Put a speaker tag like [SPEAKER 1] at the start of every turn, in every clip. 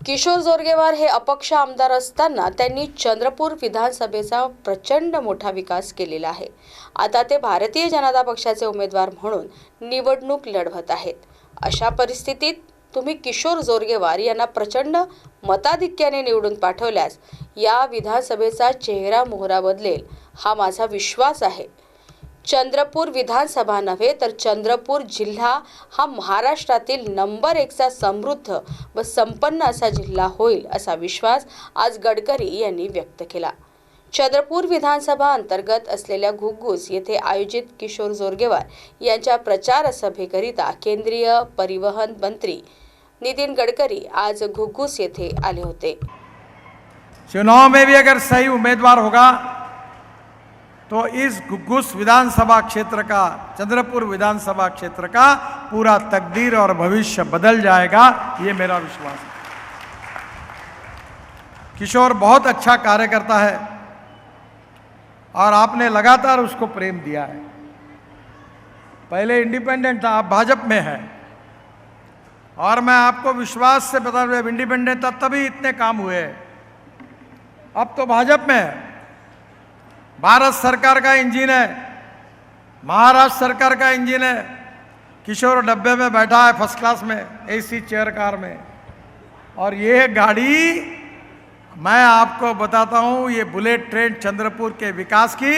[SPEAKER 1] किशोर जोरगेवार हे अपक्ष आमदार असताना त्यांनी चंद्रपूर विधानसभेचा प्रचंड मोठा विकास केलेला आहे. आता ते भारतीय जनता पक्षाचे उमेदवार म्हणून निवडणूक लढवत आहेत. अशा परिस्थितीत तुम्ही किशोर जोरगेवार यांना प्रचंड मताधिक्याने निवडून पाठवल्यास या विधानसभेचा चेहरा मोहरा बदलेल हा माझा विश्वास आहे. चंद्रपूर विधानसभा नव्हे तर चंद्रपूर जिल्हा हा महाराष्ट्रातील नंबर एकचा समृद्ध व संपन्न असा जिल्हा होईल असा विश्वास आज गडकरी यांनी व्यक्त केला. चंद्रपूर विधानसभा अंतर्गत असलेल्या घुग्गुस येथे आयोजित किशोर जोरगेवार यांच्या प्रचार सभेकरिता केंद्रीय परिवहन मंत्री नितीन गडकरी आज घुग्गुस येथे आले होते.
[SPEAKER 2] चुनाव में भी अगर सही उमेदवार होगा तो इस घुग्गुस विधानसभा क्षेत्र का, चंद्रपुर विधानसभा क्षेत्र का पूरा तकदीर और भविष्य बदल जाएगा, ये मेरा विश्वास है। किशोर बहुत अच्छा कार्य करता है और आपने लगातार उसको प्रेम दिया है। पहले इंडिपेंडेंट था, आप भाजपा में है। और मैं आपको विश्वास से बता रहा इंडिपेंडेंट था, तभी इतने काम हुए। अब तो भाजपा में है। भारत सरकार का इंजन है। महाराष्ट्र सरकार का इंजन है। किशोर डब्बे में बैठा है फ़र्स्ट क्लास में एसी चेयर कार में। और ये गाड़ी मैं आपको बताता हूँ, ये बुलेट ट्रेन चंद्रपुर के विकास की,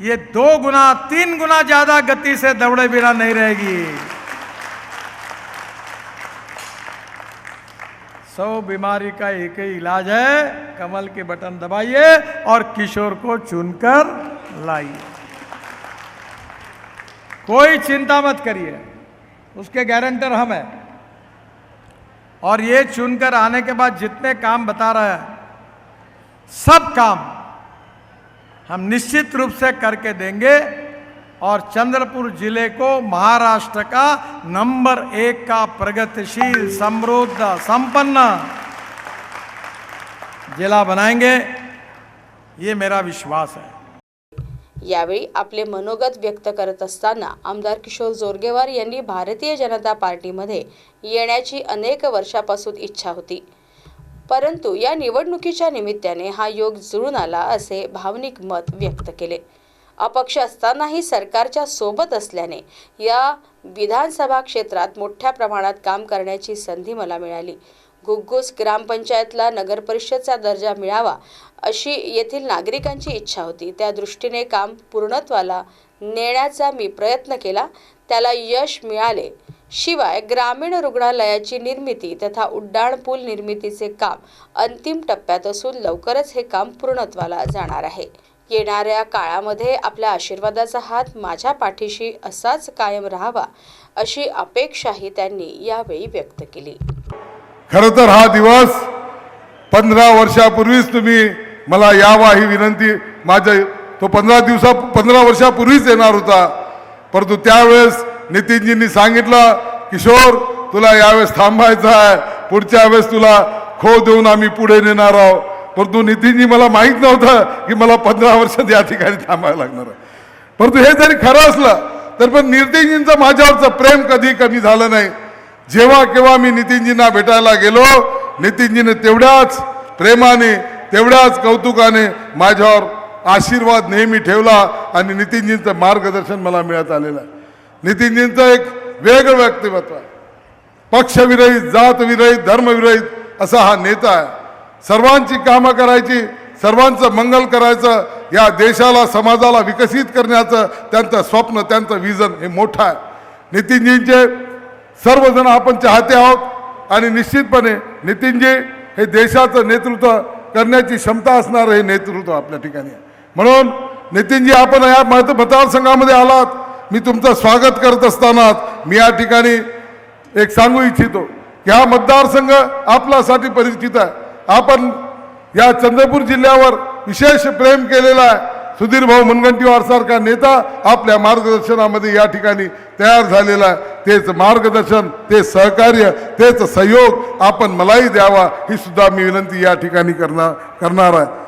[SPEAKER 2] ये दो गुना, तीन गुना ज़्यादा गति से दौड़े बिना नहीं रहेगी। सौ बीमारी का एक ही इलाज है। कमल के बटन दबाइए और किशोर को चुनकर लाइए। कोई चिंता मत करिए। उसके गारंटर हम हैं। और ये चुनकर आने के बाद जितने काम बता रहे हैं, सब काम हम निश्चित रूप से करके देंगे। और चंद्रपुर जिले को महाराष्ट्र का नंबर एक का प्रगतिशील समृद्ध संपन्न जिला बनाएंगे। ये मेरा विश्वास है।
[SPEAKER 1] यावेळी आपले मनोगत व्यक्त करत असताना आमदार किशोर जोरगेवार यांनी भारतीय जनता पार्टीमध्ये येण्याची अनेक वर्षापासून इच्छा होती. परंतु या निवडणुकीच्या निमित्ताने हा योग जुळून आला असे भावनिक मत व्यक्त केले. अपक्ष असतानाही सरकारच्या सोबत असल्याने या विधानसभा क्षेत्रात मोठ्या प्रमाणात काम करण्याची संधी मला मिळाली. घुग्गुस ग्रामपंचायतला नगरपरिषदचा दर्जा मिळावा अशी येथील नागरिकांची इच्छा होती. त्या दृष्टीने काम पूर्णत्वाला नेण्याचा मी प्रयत्न केला. त्याला यश मिळाले. शिवाय ग्रामीण रुग्णालयाची निर्मिती तथा उड्डाण पूल निर्मितीचे काम अंतिम टप्प्यात असून लवकरच हे काम पूर्णत्वाला जाणार आहे. येणाऱ्या काळामध्ये आपल्या आशीर्वादाचा हात माझ्या पाठीशी असाच कायम राहावा अशी अपेक्षाही त्यांनी यावेळी व्यक्त केली.
[SPEAKER 3] खरं तर हा दिवस पंधरा वर्षापूर्वीच तुम्ही मला यावा ही विनंती. माझ्या तो पंधरा दिवसा पंधरा वर्षापूर्वीच येणार होता. परंतु त्यावेळेस नितीनजींनी सांगितलं किशोर तुला यावेळेस थांबायचं आहे. पुढच्या वेळेस तुला खो देऊन आम्ही पुढे नेणार आहोत. परंतु नितीनजी मला माहीत नव्हतं की मला पंधरा वर्ष या ठिकाणी थांबायला लागणार आहे. परंतु हे जरी खरं असलं तर पण नितीनजींचं माझ्यावरचं प्रेम कधी कमी झालं नाही. जेव्हा केव्हा मी नितीनजींना भेटायला गेलो नितीनजीने तेवढ्याच प्रेमाने तेवढ्याच कौतुकाने माझ्यावर आशीर्वाद नेहमी ठेवला आणि नितीनजींचं मार्गदर्शन मला मिळत आलेलं आहे. नितीनजींचं एक वेगळं व्यक्तिमत्व आहे. पक्षविरहित जातविरहित धर्मविरहित असा हा नेता आहे. सर्वांची कामं करायची सर्वांचं मंगल करायचं या देशाला समाजाला विकसित करण्याचं त्यांचं स्वप्न त्यांचं विजन हे मोठं आहे. नितीनजींचे सर्वजण आपण चाहते आहोत आणि निश्चितपणे नितीनजी हे देशाचं नेतृत्व करण्याची क्षमता असणारं हे नेतृत्व आपल्या ठिकाणी म्हणून नितीनजी आपण या मत मतदारसंघामध्ये आलात. मी तुमचं स्वागत करत असतानाच मी या ठिकाणी एक सांगू इच्छितो की हा मतदारसंघ आपल्यासाठी परिचित आहे. आपण या चंद्रपूर जिल्ह्यावर विशेष प्रेम केलेला आहे. सुधीर भाऊ मुनगंटीवार सारखा नेता आपल्या मार्गदर्शनामध्ये या ठिकाणी तयार झालेला आहे. तेच मार्गदर्शन ते सहकार्य तेच सहयोग आपण मलाही द्यावा ही सुद्धा मी विनंती या ठिकाणी करणार करणार आहे.